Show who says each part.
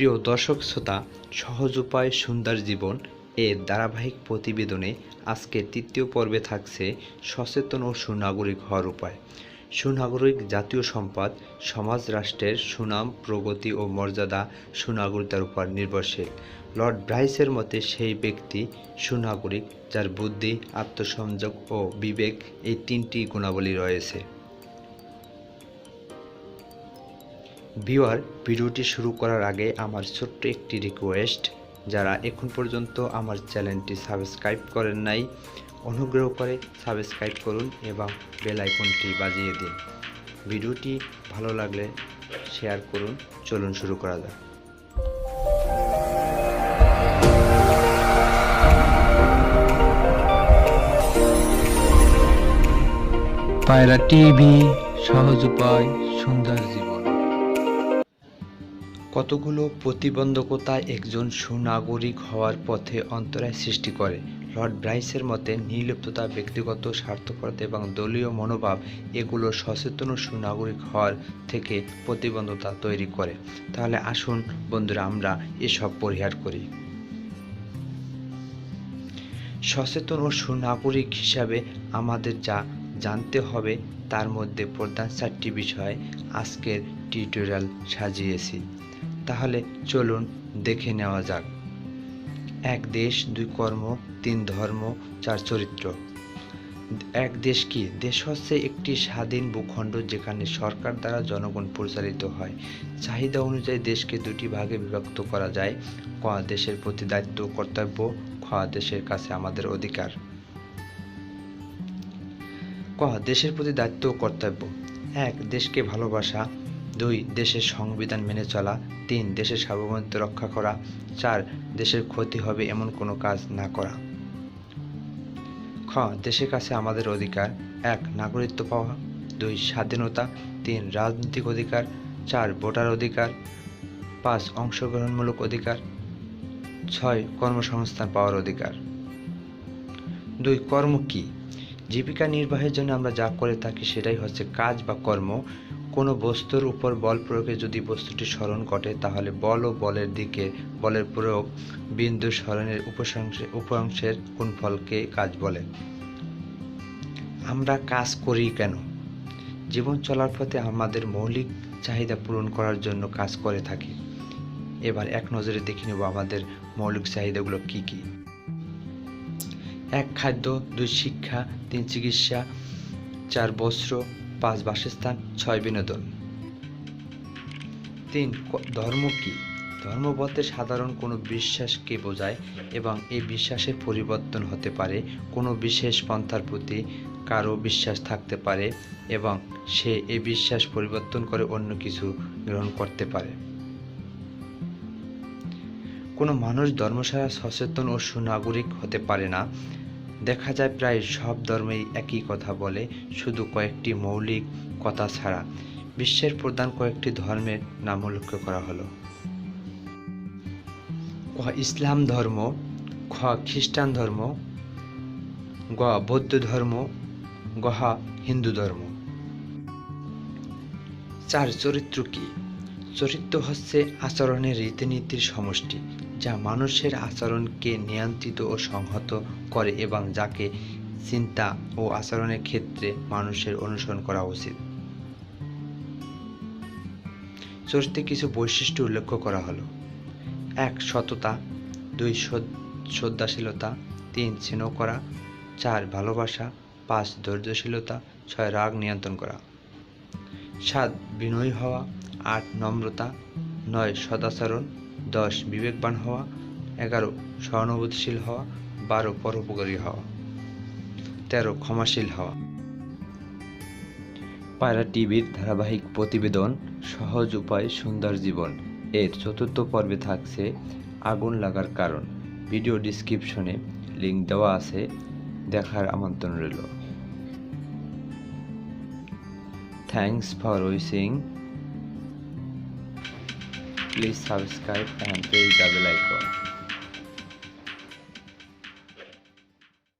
Speaker 1: প্রিয় দর্শক শ্রোতা, সহজ উপায়, সুন্দর জীবন এর ধারাবাহিক প্রতিবেদনে আজকে তৃতীয় পর্বে থাকছে সচেতন ও সুনাগরিক হওয়ার উপায়। সুনাগরিক জাতীয় সম্পদ, সমাজ রাষ্ট্রের সুনাম, প্রগতি ও মর্যাদা সুনাগরিকতার উপর নির্ভরশীল। লর্ড ব্রাইসের মতে সেই ব্যক্তি সুনাগরিক যার বুদ্ধি, আত্মসংযোগ ও বিবেক এই তিনটি গুণাবলী রয়েছে। ভিওয়ার ভিডিওটি শুরু করার আগে আমার ছোট্ট একটি রিকোয়েস্ট যারা এখন পর্যন্ত আমার চ্যানেলটি সাবস্ক্রাইব করেন নাই, অনুগ্রহ করে সাবস্ক্রাইব করুন এবং বেল আইকনটি বাজিয়ে দিন। ভিডিওটি ভালো লাগলে শেয়ার করুন। চলুন শুরু করা যাক।
Speaker 2: পায়রা টিভি, সহজ উপায়, সুন্দর জীবন।
Speaker 1: কতগুলো প্রতিবন্ধকতা একজন সুনাগরিক হওয়ার পথে অন্তরায় সৃষ্টি করে? লর্ড ব্রাইসের মতে, নির্লিপ্ততা, ব্যক্তিগত স্বার্থপরতা এবং দলীয় মনোভাব এগুলো সচেতন সুনাগরিক হওয়ার থেকে প্রতিবন্ধকতা তৈরি করে। তাহলে আসুন বন্ধুরা, আমরা এসব পরিহার করি। সচেতন ও সুনাগরিক হিসাবে আমাদের যা জানতে হবে, তার মধ্যে প্রধান চারটি বিষয় আজকের টিউটোরিয়াল সাজিয়েছি। তাহলে চলুন দেখে নেওয়া যাক। এক দেশ, দুই কর্ম, তিন ধর্ম, চার চরিত্র। এক দেশ কি? দেশ হচ্ছে একটি স্বাধীন ভূখণ্ড যেখানে সরকার দ্বারা জনগণ পরিচালিত হয়। চাহিদা অনুযায়ী দেশকে দুটি ভাগে বিভক্ত করা যায়। ক, দেশের প্রতি দায়িত্ব কর্তব্য। খ, দেশের কাছে আমাদের অধিকার। ক, দেশের প্রতি দায়িত্ব কর্তব্য। এক, দেশকে ভালোবাসা। দুই, দেশের সংবিধান মেনে চলা। তিন, দেশের সার্বভৌমত্ব রক্ষা করা। চার, দেশের ক্ষতি হবে এমন কোনো কাজ না করা। খ, দেশের কাছে আমাদের অধিকার। এক, নাগরিকত্ব পাওয়া। দুই, স্বাধীনতা। তিন, রাজনৈতিক অধিকার। চার, ভোটার অধিকার। পাঁচ, অংশগ্রহণমূলক অধিকার। ছয়, কর্মসংস্থান পাওয়ার অধিকার। দুই, কর্ম কি? জীবিকা নির্বাহের জন্য আমরা যা করে থাকি সেটাই হচ্ছে কাজ বা কর্ম। কোনো বস্তুর উপর বল প্রয়োগে যদি বস্তুটি স্মরণ ঘটে, তাহলে বল ও বলের দিকে, বলের প্রয়োগ বিন্দু স্মরণের উপসংশে উপঅংশের গুণফলকে কাজ বলে। আমরা কাজ করি কেন? জীবন চলার পথে আমাদের মৌলিক চাহিদা পূরণ করার জন্য কাজ করে থাকি। এবার এক নজরে দেখে নেব আমাদের মৌলিক চাহিদাগুলো কি কি। এক খাদ্য, দুই শিক্ষা, তিন চিকিৎসা, চার বস্ত্র পাঁচ বাসস্থান, ছয় বিনোদন। তিন ধর্ম কি? ধর্ম বলতে সাধারণ কোনো বিশ্বাসকে বোঝায় এবং এই বিশ্বাসের পরিবর্তন হতে পারে? কোনো বিশেষ পন্থার প্রতি কারও বিশ্বাস থাকতে পারে এবং সে এই বিশ্বাস পরিবর্তন করে অন্য কিছু গ্রহণ করতে পারে? কোনো মানুষ ধর্ম ছাড়া সচেতন ও সুনাগরিক হতে পারে না। দেখা যায় প্রায় সব ধর্মেই একই কথা বলে, শুধু কয়েকটি মৌলিক কথা ছাড়া। বিশ্বের প্রধান কয়েকটি ধর্মের নাম উল্লেখ করা হলো। ক, ইসলাম ধর্ম, খ, খ্রিস্টান ধর্ম, গ, বৌদ্ধ ধর্ম গহা হিন্দু ধর্ম। চার, চরিত্র কি? চরিত্র হচ্ছে আচরণের রীতিনীতির সমষ্টি। যা মানুষের আচরণকে নিয়ন্ত্রিত ও সংহত করে এবং যাকে চিন্তা ও আচরণের ক্ষেত্রে মানুষের অনুসরণ করা উচিত। চরিত্রে কিছু বৈশিষ্ট্য উল্লেখ করা হলো। এক, সততা। দুই শ্রদ্ধাশীলতা তিন, স্নেহ করা। চার, ভালোবাসা। পাঁচ, ধৈর্যশীলতা। ছয়, রাগ নিয়ন্ত্রণ করা। সাত, বিনয়ী হওয়া। আট, নম্রতা। নয়, সদাচরণ। দশ বিবেকবান হওয়া, এগারো সহানুভূতিশীল হওয়া, বারো পরোপকারী হওয়া, তেরো ক্ষমাশীল হওয়া। পায়রা টিভির ধারাবাহিক প্রতিবেদন, সহজ উপায়, সুন্দর জীবন। এর চতুর্থ পর্বে থাকছে আগুন লাগার কারণ। ভিডিও ডিসক্রিপশনে লিঙ্ক দেওয়া আছে, দেখার আমন্ত্রণ রইল। Thanks for watching. Please subscribe and press the bell icon.